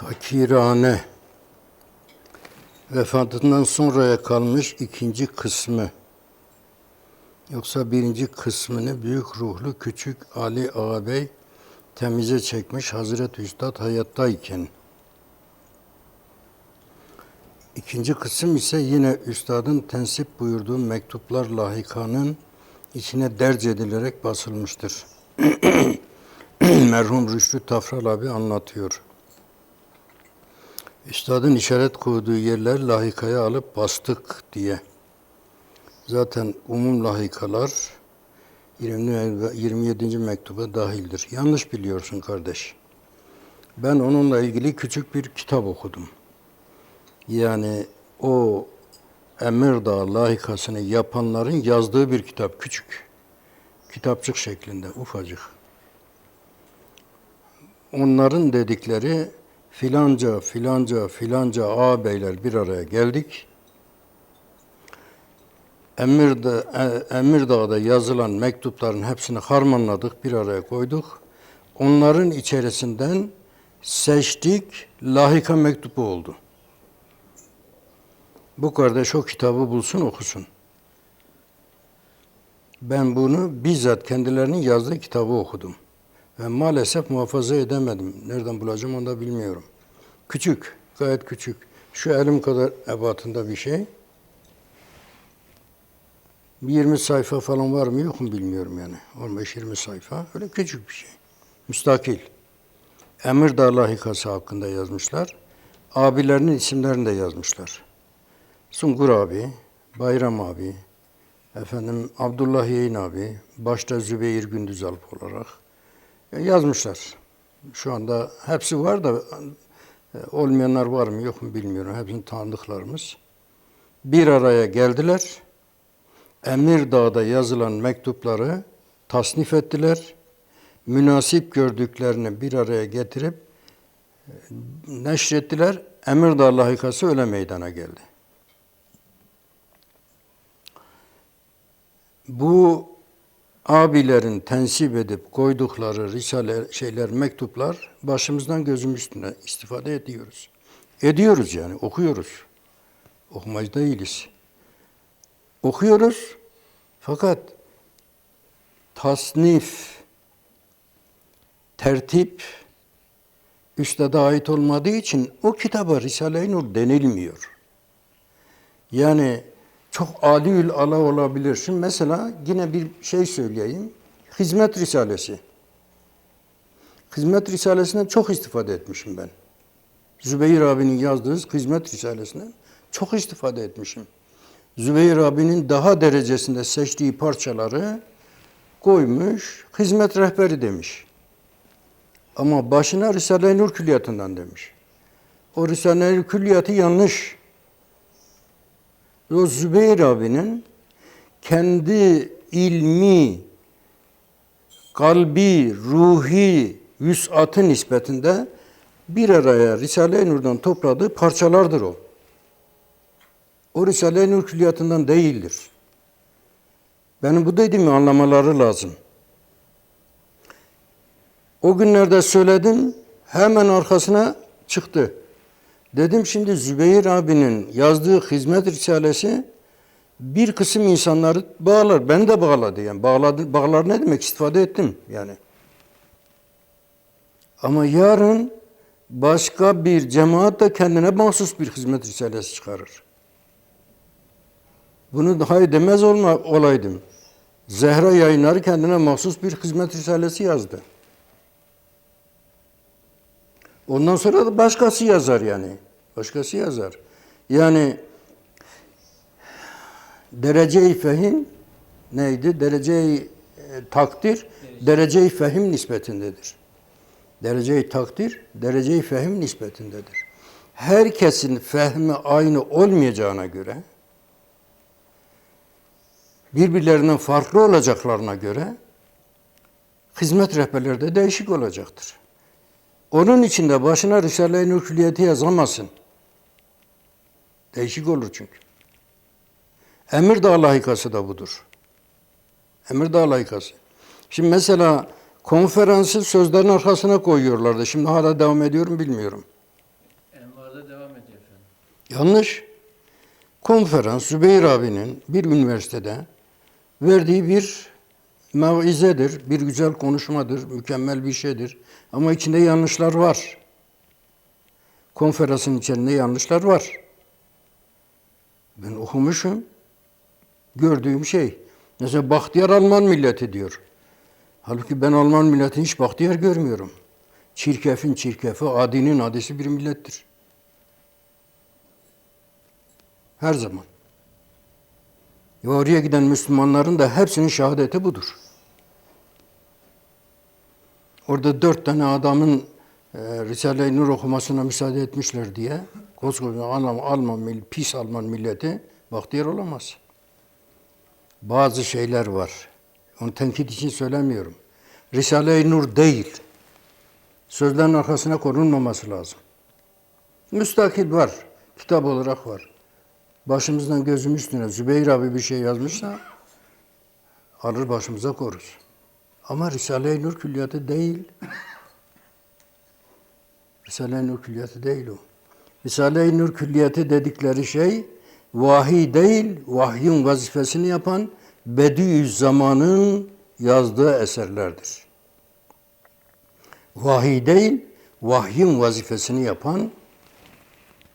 Fakirane vefatından sonraya kalmış ikinci kısmı. Yoksa birinci kısmını büyük ruhlu küçük Ali Ağabey temize çekmiş Hazreti Üstad hayattayken. İkinci kısım ise yine Üstad'ın tensip buyurduğu mektuplar lahikanın içine derc edilerek basılmıştır. Merhum Rüştü Tafral abi anlatıyor. Üstadın işaret koyduğu yerler lahikaya alıp bastık diye. Zaten umum lahikalar 20 ve 27. mektuba dahildir. Yanlış biliyorsun kardeş. Ben onunla ilgili küçük bir kitap okudum. Yani o Emirdağ lahikasını yapanların yazdığı bir kitap. Küçük. Kitapçık şeklinde, ufacık. Onların dedikleri filanca, filanca, filanca ağabeyler bir araya geldik. Emirdağ, e, Emirdağ'da yazılan mektupların hepsini harmanladık, bir araya koyduk. Onların içerisinden seçtik, lahika mektubu oldu. Bu kardeş o kitabı bulsun, okusun. Ben bunu bizzat kendilerinin yazdığı kitabı okudum. Ve maalesef muhafaza edemedim. Nereden bulacağım onu da bilmiyorum. Küçük, gayet küçük. Şu elim kadar ebatında bir şey. Bir 20 sayfa falan var mı yok mu bilmiyorum yani. 15-20 sayfa. Öyle küçük bir şey. Müstakil. Emirdağ lahikası hakkında yazmışlar. Abilerinin isimlerini de yazmışlar. Sungur abi, Bayram abi, efendim Abdullah Yeğin abi, başta Zübeyir Gündüzalp olarak yazmışlar. Şu anda hepsi var da e, olmayanlar var mı yok mu bilmiyorum. Hepsini tanıdıklarımız. Bir araya geldiler. Emirdağ'da yazılan mektupları tasnif ettiler. Münasip gördüklerini bir araya getirip e, neşrettiler. Emirdağ lahikası öyle meydana geldi. Bu abilerin tensip edip koydukları risale şeyler, mektuplar başımızdan gözümüz üstüne istifade ediyoruz. Ediyoruz yani, okuyoruz. Okumacı değiliz. Okuyoruz fakat tasnif, tertip üstada ait olmadığı için o kitaba Risale-i Nur denilmiyor. Yani çok aliül ala olabilir. Şimdi mesela yine bir şey söyleyeyim. Hizmet Risalesi. Hizmet Risalesi'nden çok istifade etmişim ben. Zübeyir abinin yazdığı Hizmet Risalesi'nden çok istifade etmişim. Zübeyir abinin daha derecesinde seçtiği parçaları koymuş, hizmet rehberi demiş. Ama başına Risale-i Nur külliyatından demiş. O Risale-i Nur külliyatı yanlış. O Zübeyir abinin kendi ilmi, kalbi, ruhi vüsatı nispetinde bir araya Risale-i Nur'dan topladığı parçalardır o. O Risale-i Nur külliyatından değildir. Benim bu dediğimi anlamaları lazım. O günlerde söyledim, hemen arkasına çıktı. Dedim şimdi Zübeyir abinin yazdığı hizmet risalesi bir kısım insanları bağlar. Ben de bağladı yani. Bağladı, bağlar ne demek? istifade ettim yani. Ama yarın başka bir cemaat de kendine mahsus bir hizmet risalesi çıkarır. Bunu daha edemez olma, olaydım. Zehra yayınları kendine mahsus bir hizmet risalesi yazdı. Ondan sonra da başkası yazar yani. Başkası yazar. Yani derece-i fehim neydi? Derece-i e, takdir, derece-i fehim nispetindedir. Derece-i takdir, derece-i fehim nispetindedir. Herkesin fehmi aynı olmayacağına göre, birbirlerinden farklı olacaklarına göre, hizmet rehberleri de değişik olacaktır. Onun için de başına Risale-i Nur külliyeti yazamazsın. Değişik olur çünkü. Emirdağ layıkası da budur. Emirdağ layıkası. Şimdi mesela konferansı sözlerin arkasına koyuyorlardı. Şimdi hala devam ediyorum bilmiyorum. Yanlış. Konferans Zübeyir abinin bir üniversitede verdiği bir mevizedir, bir güzel konuşmadır, mükemmel bir şeydir. Ama içinde yanlışlar var. Konferansın içinde yanlışlar var. Ben okumuşum. Gördüğüm şey. Mesela Bahtiyar Alman milleti diyor. Halbuki ben Alman milleti hiç Bahtiyar görmüyorum. Çirkefin çirkefi, adinin adisi bir millettir. Her zaman. Ve oraya giden Müslümanların da hepsinin şehadeti budur. Orada dört tane adamın e, Risale-i Nur okumasına müsaade etmişler diye koskoca Alman, Alman pis Alman milleti bahtiyar olamaz. Bazı şeyler var. Onu tenkit için söylemiyorum. Risale-i Nur değil. Sözlerin arkasına korunmaması lazım. Müstakil var. Kitap olarak var. Başımızdan gözüm üstüne Zübeyir abi bir şey yazmışsa alır başımıza korur. Ama Risale-i Nur külliyatı değil. Risale-i Nur külliyatı değil o. Risale-i Nur külliyatı dedikleri şey vahiy değil, vahyin vazifesini yapan Bediüzzaman'ın yazdığı eserlerdir. Vahiy değil, vahyin vazifesini yapan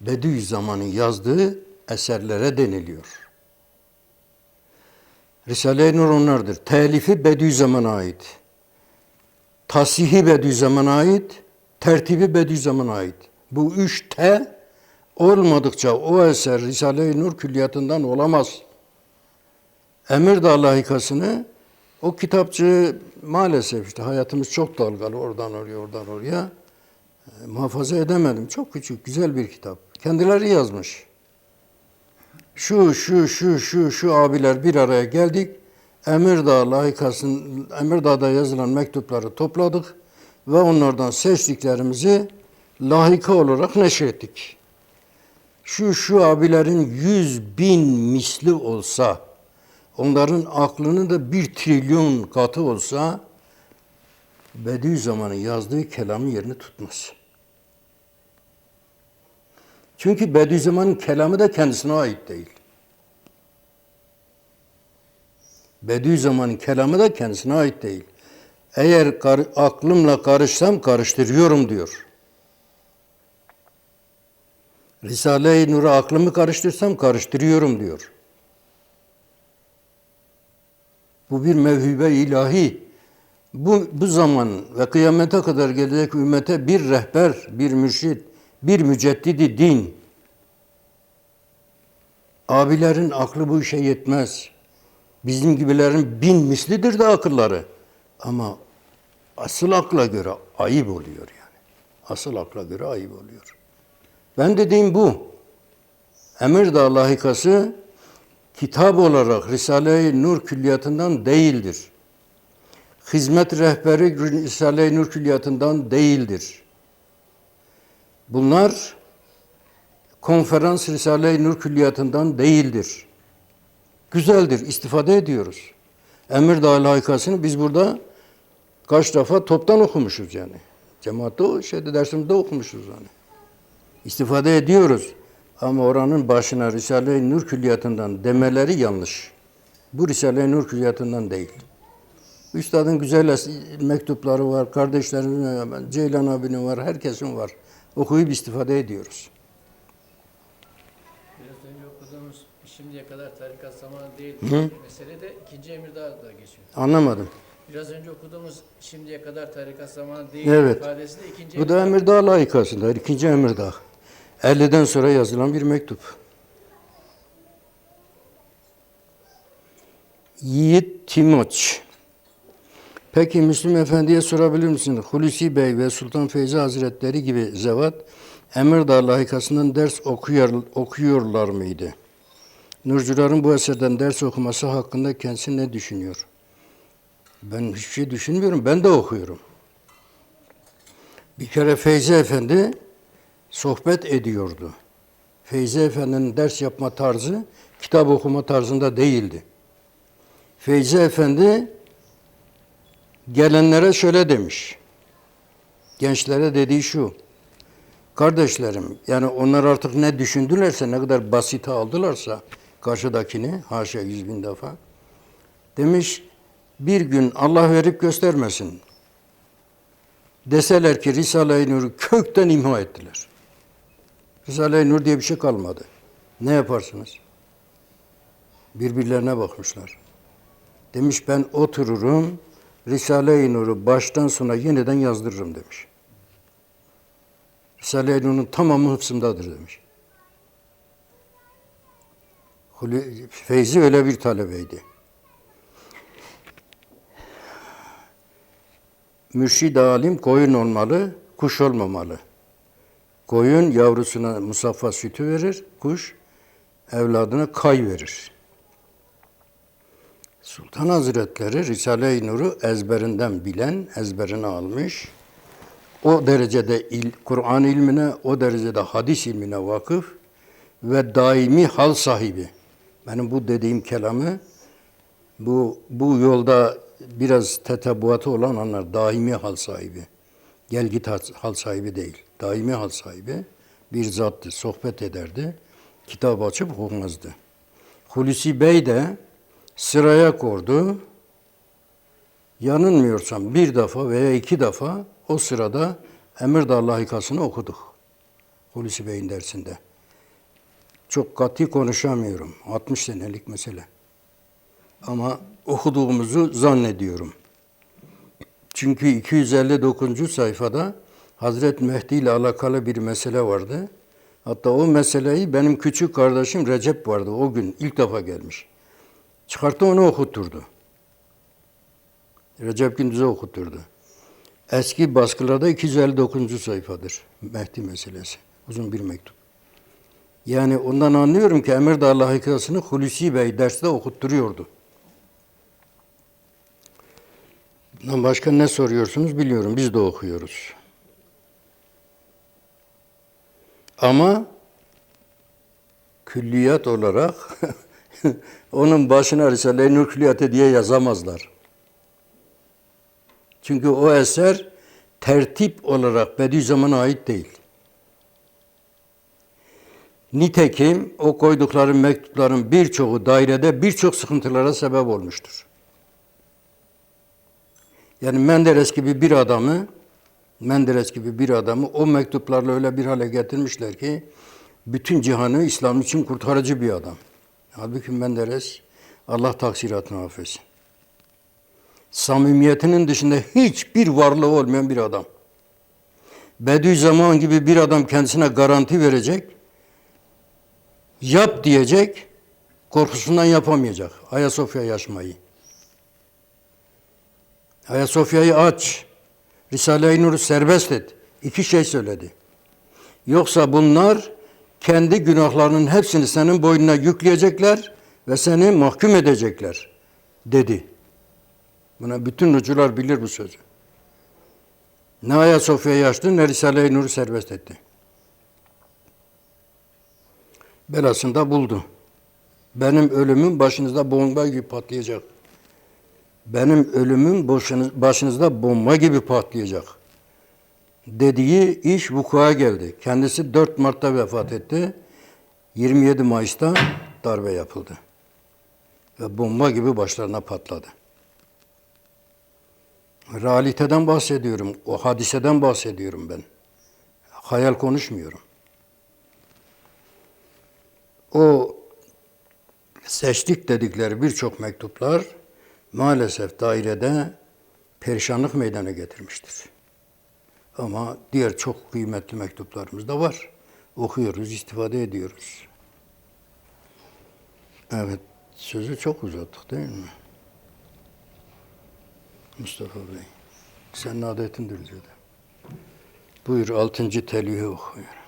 Bediüzzaman'ın yazdığı eserlere deniliyor. Risale-i Nur onlardır. Telifi Bediüzzaman'a ait. Tasihi Bediüzzaman'a ait. Tertibi Bediüzzaman'a ait. Bu üç T olmadıkça o eser Risale-i Nur külliyatından olamaz. Emirdağ layıkasını o kitapçı maalesef işte hayatımız çok dalgalı oradan oraya oradan oraya e, muhafaza edemedim. Çok küçük güzel bir kitap. Kendileri yazmış şu şu şu şu şu abiler bir araya geldik. Emirdağ layıkasın Emirdağ'da yazılan mektupları topladık ve onlardan seçtiklerimizi lahika olarak neşrettik. Şu şu abilerin yüz bin misli olsa, onların aklının da bir trilyon katı olsa, Bediüzzaman'ın yazdığı kelamın yerini tutmaz. Çünkü Bediüzzaman'ın kelamı da kendisine ait değil. Bediüzzaman'ın kelamı da kendisine ait değil. Eğer kar- aklımla karışsam karıştırıyorum diyor. Risale-i Nur'a aklımı karıştırsam karıştırıyorum diyor. Bu bir mevhibe ilahi. Bu, bu zaman ve kıyamete kadar gelecek ümmete bir rehber, bir mürşid, bir müceddidi din. Abilerin aklı bu işe yetmez. Bizim gibilerin bin mislidir de akılları. Ama asıl akla göre ayıp oluyor yani. Asıl akla göre ayıp oluyor. Ben dediğim bu. Emirdağ lahikası kitap olarak Risale-i Nur külliyatından değildir. Hizmet rehberi Risale-i Nur külliyatından değildir. Bunlar konferans Risale-i Nur külliyatından değildir. Güzeldir, istifade ediyoruz. Emirdağ layıkasını biz burada kaç defa toptan okumuşuz yani. Cemaatte o şeyde dersimizde okumuşuz yani. İstifade ediyoruz. Ama oranın başına Risale-i Nur külliyatından demeleri yanlış. Bu Risale-i Nur külliyatından değil. Üstadın güzel mektupları var, kardeşlerimin, Ceylan abinin var, herkesin var. Okuyup istifade ediyoruz. Biraz önce okuduğumuz şimdiye kadar tarikat zamanı değil Hı. mesele de ikinci Emirdağ'da geçiyor. Anlamadım. Biraz önce okuduğumuz şimdiye kadar tarikat zamanı değil Evet. ifadesi de ikinci Bu da Emirdağ layıkasında, ikinci Emirdağ. 50'den sonra yazılan bir mektup. Yiğit Timoç. Peki Müslüm Efendi'ye sorabilir misin? Hulusi Bey ve Sultan Feyzi Hazretleri gibi zevat Emirdağ layıkasından ders okuyor, okuyorlar mıydı? Nurcuların bu eserden ders okuması hakkında kendisi ne düşünüyor? Ben hiçbir şey düşünmüyorum. Ben de okuyorum. Bir kere Feyzi Efendi sohbet ediyordu. Feyzi Efendi'nin ders yapma tarzı kitap okuma tarzında değildi. Feyzi Efendi gelenlere şöyle demiş. Gençlere dediği şu. Kardeşlerim, yani onlar artık ne düşündülerse, ne kadar basite aldılarsa karşıdakini, haşa yüz bin defa. Demiş, bir gün Allah verip göstermesin. Deseler ki Risale-i Nur'u kökten imha ettiler. Risale-i Nur diye bir şey kalmadı. Ne yaparsınız? Birbirlerine bakmışlar. Demiş ben otururum, Risale-i Nur'u baştan sona yeniden yazdırırım demiş. Risale-i Nur'un tamamı hıfzımdadır demiş. Feyzi öyle bir talebeydi. Mürşid alim koyun olmalı, kuş olmamalı. Koyun yavrusuna musaffa sütü verir, kuş evladına kay verir. Sultan Hazretleri Risale-i Nur'u ezberinden bilen, ezberine almış. O derecede il, Kur'an ilmine, o derecede hadis ilmine vakıf ve daimi hal sahibi. Benim bu dediğim kelamı bu bu yolda biraz tetebuatı olan anlar daimi hal sahibi. Gel git hal- hal sahibi değil. Daimi hal sahibi bir zattı. Sohbet ederdi. Kitap açıp okumazdı. Hulusi Bey de sıraya kordu. Yanılmıyorsam bir defa veya iki defa o sırada Emirdağ lahikasını okuduk. Hulusi Bey'in dersinde. Çok katı konuşamıyorum. 60 senelik mesele. Ama okuduğumuzu zannediyorum. Çünkü 259. sayfada Hazret Mehdi ile alakalı bir mesele vardı. Hatta o meseleyi benim küçük kardeşim Recep vardı. O gün ilk defa gelmiş. Çıkarttı onu okutturdu. Recep Gündüz'e okutturdu. Eski baskılarda 259. sayfadır Mehdi meselesi. Uzun bir mektup. Yani ondan anlıyorum ki Emirdağ lahikasını Hulusi Bey derste okutturuyordu. Bundan başka ne soruyorsunuz biliyorum. Biz de okuyoruz. Ama külliyat olarak onun başına Risale-i Nur Külliyatı diye yazamazlar. Çünkü o eser tertip olarak Bediüzzaman'a ait değil. Nitekim o koydukları mektupların birçoğu dairede birçok sıkıntılara sebep olmuştur. Yani Menderes gibi bir adamı Menderes gibi bir adamı o mektuplarla öyle bir hale getirmişler ki bütün cihanı İslam için kurtarıcı bir adam. Halbuki Menderes Allah taksiratını affetsin. Samimiyetinin dışında hiçbir varlığı olmayan bir adam. Bediüzzaman gibi bir adam kendisine garanti verecek, yap diyecek, korkusundan yapamayacak. Ayasofya yaşmayı. Ayasofya'yı aç. Risale-i Nur'u serbest et. İki şey söyledi. Yoksa bunlar kendi günahlarının hepsini senin boynuna yükleyecekler ve seni mahkum edecekler dedi. Buna bütün hocalar bilir bu sözü. Ne Ayasofya'yı açtı ne Risale-i Nur'u serbest etti. Belasında buldu. Benim ölümüm başınızda bomba gibi patlayacak. Benim ölümüm başınız, başınızda bomba gibi patlayacak. Dediği iş vuku'a geldi. Kendisi 4 Mart'ta vefat etti. 27 Mayıs'ta darbe yapıldı. Ve bomba gibi başlarına patladı. Realiteden bahsediyorum. O hadiseden bahsediyorum ben. Hayal konuşmuyorum. O seçtik dedikleri birçok mektuplar maalesef dairede perişanlık meydana getirmiştir. Ama diğer çok kıymetli mektuplarımız da var. Okuyoruz, istifade ediyoruz. Evet, sözü çok uzattık değil mi? Mustafa Bey, senin adetindir dedi. Buyur altıncı telihi okuyor.